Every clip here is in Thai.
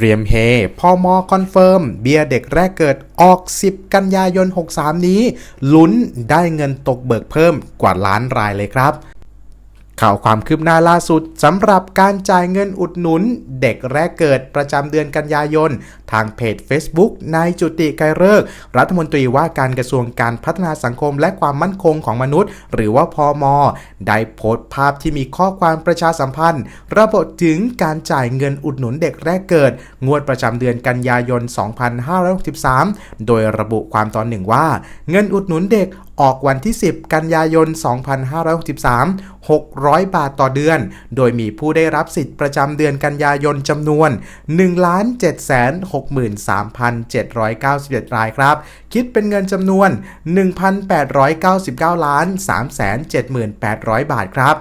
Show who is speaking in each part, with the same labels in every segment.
Speaker 1: เตรียมเฮพอมอคอนเฟิร์ม เบียร์เด็กแรกเกิดออก 10 กันยายน 63 นี้ ลุ้นได้เงินตกเบิกเพิ่มกว่าล้านรายเลยครับข่าวความคืบหน้าล่าสุดสำหรับการจ่ายเงินอุดหนุน เด็กแรกเกิดประจำเดือนกันยายน ทางเพจ Facebook นายจุติไกรเลิกษ์รัฐมนตรีว่าการกระทรวงการพัฒนาสังคมและความมั่นคงของมนุษย์ หรือว่าพอมได้โพสต์ภาพที่มีข้อความประชาสัมพันธ์ ระบุถึงการจ่ายเงินอุดหนุนเด็กแรกเกิด งวดประจำเดือนกันยายน 2563 โดยระบุความตอนหนึ่งว่า เงินอุดหนุนเด็กออกวันที่ 10 กันยายน 2563 600 บาทต่อเดือน โดยมีผู้ได้รับสิทธิ์ประจำเดือนกันยายนจำนวน 1 7 6 63,791 รายครับ คิดเป็นเงินจำนวน 1,899 ล้าน 378,800 บาทครับ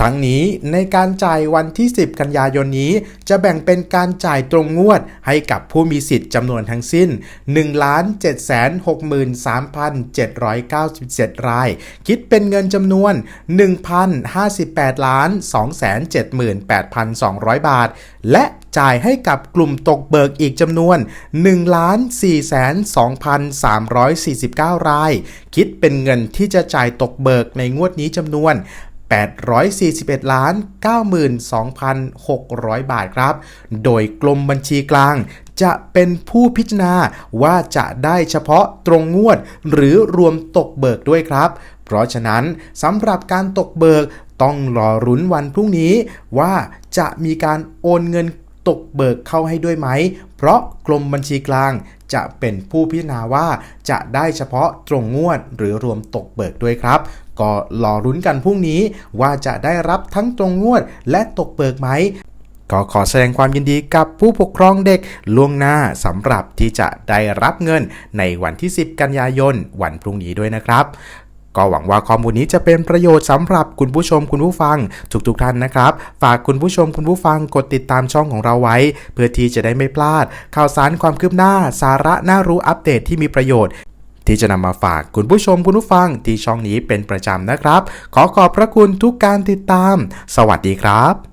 Speaker 1: ทั้งนี้ในการจ่ายวันที่ 10 กันยายนนี้ จะแบ่งเป็นการจ่ายตรงงวดให้กับผู้มีสิทธิ์จำนวนทั้งสิ้น 1,763,797 ราย คิดเป็นเงินจำนวน 1,058ล้าน278,200 บาท และ จ่ายให้กับกลุ่มตกเบิกอีกจำนวน 1 4 2 3 4 9 ราย คิดเป็นเงินที่จะจ่ายตกเบิกในงวดนี้จำนวน841ล้าน92,600 บาทครับ โดยกรมบัญชีกลาง จะเป็นผู้พิจารณาว่าจะได้เฉพาะตรงงวด หรือรวมตกเบิกด้วยครับ เพราะฉะนั้นสำหรับการตกเบิกต้องรอรุ้นวันพรุ่งนี้ว่าจะมีการโอนเงิน ตกเบิกเข้าให้ด้วยไหม เพราะกรมบัญชีกลางจะเป็นผู้พิจารณาว่าจะได้เฉพาะตรงงวดหรือรวมตกเบิกด้วยครับ ก็รอรุ้นกันพรุ่งนี้ว่าจะได้รับทั้งตรงงวดและตกเบิกไหมก็ขอแสดงความยินดีกับผู้ปกครองเด็กล่วงหน้าสำหรับที่จะได้รับเงินในวันที่ 10 กันยายนวันพรุ่งนี้ด้วยนะครับ ก็หวังว่าข้อมูลนี้จะเป็นประโยชน์สำหรับคุณผู้ชมคุณผู้ฟัง ทุกๆทท่านนะครับ ฝากคุณผู้ชมคุณผู้ฟังกดติดตามช่องของเราไว้ เพื่อที่จะได้ไม่พลาด ข่าวสารความคืบหน้า สาระน่ารู้อัปเดตที่มีประโยชน์ ที่จะนำมาฝากคุณผู้ชมคุณผู้ฟังที่ช่องนี้เป็นประจำนะครับ ขอขอบพระคุณทุกการติดตาม สวัสดีครับ